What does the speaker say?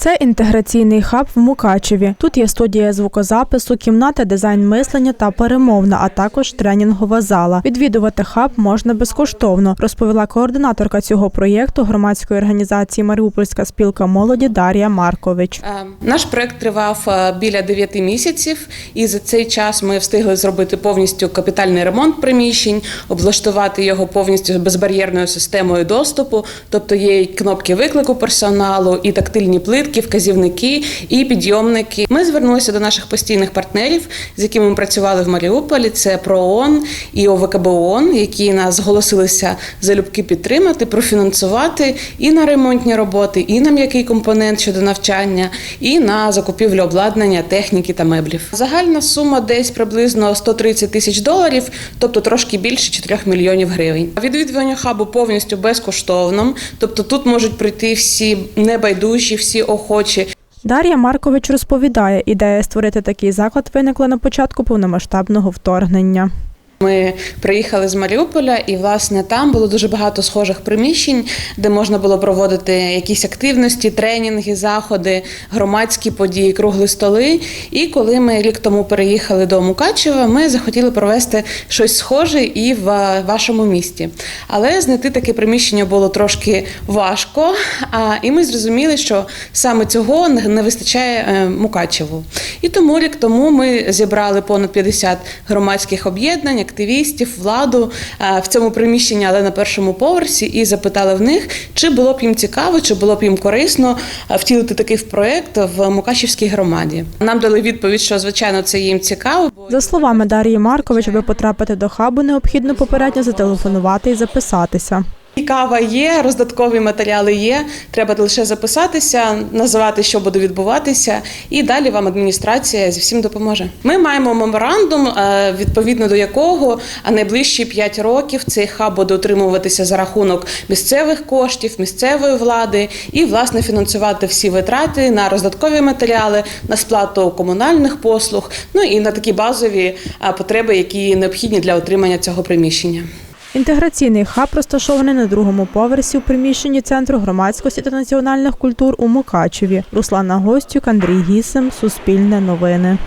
Це інтеграційний хаб в Мукачеві. Тут є студія звукозапису, кімната дизайн мислення та перемовна, а також тренінгова зала. Відвідувати хаб можна безкоштовно, розповіла координаторка цього проєкту громадської організації Маріупольська спілка молоді Дар'я Маркович. Е, Наш проект тривав е, біля 9 місяців, і за цей час ми встигли зробити повністю капітальний ремонт приміщень, облаштувати його повністю безбар'єрною системою доступу. Тобто є і кнопки виклику персоналу, і тактильні плитки, вказівники, і підйомники. Ми звернулися до наших постійних партнерів, з якими ми працювали в Маріуполі. Це ПРООН і ОВКБ ООН, які нас зголосилися залюбки підтримати, профінансувати і на ремонтні роботи, і на м'який компонент щодо навчання, і на закупівлю обладнання, техніки та меблів. Загальна сума десь приблизно 130 тисяч доларів, тобто трошки більше 4 мільйонів гривень. Відвідування хабу повністю безкоштовно, тобто тут можуть прийти всі небайдужі, всі охочі. Дар'я Маркович розповідає, ідея створити такий заклад виникла на початку повномасштабного вторгнення. Ми приїхали з Маріуполя, і власне там було дуже багато схожих приміщень, де можна було проводити якісь активності, тренінги, заходи, громадські події, кругли столи. І коли ми рік тому переїхали до Мукачева, ми захотіли провести щось схоже і в вашому місті. Але знайти таке приміщення було трошки важко. І ми зрозуміли, що саме цього не не вистачає е, Мукачеву. І тому рік тому ми зібрали понад 50 громадських об'єднань, активістів, владу е, в цьому приміщенні, але на першому поверсі, і запитали в них, чи було б їм цікаво, чи було б їм корисно е, втілити такий проект в Мукачівській громаді. Нам дали відповідь, що звичайно це їм цікаво. За словами Дар'ї Маркович, аби потрапити до хабу, необхідно попередньо зателефонувати і записатися. Кава є, роздаткові матеріали є. Треба лише записатися, називати, що буде відбуватися, і далі вам адміністрація зі всім допоможе. Ми маємо меморандум, е, відповідно до якого найближчі 5 років цей хаб буде утримуватися за рахунок місцевих коштів, місцевої влади і власне фінансувати всі витрати на роздаткові матеріали, на сплату комунальних послуг, ну і на такі базові е, потреби, які необхідні для отримання цього приміщення. Інтеграційний хаб розташований на другому поверсі у приміщенні Центру громадськості та національних культур у Мукачеві. Руслана Гостюк, Андрій Гісем, Суспільне новини.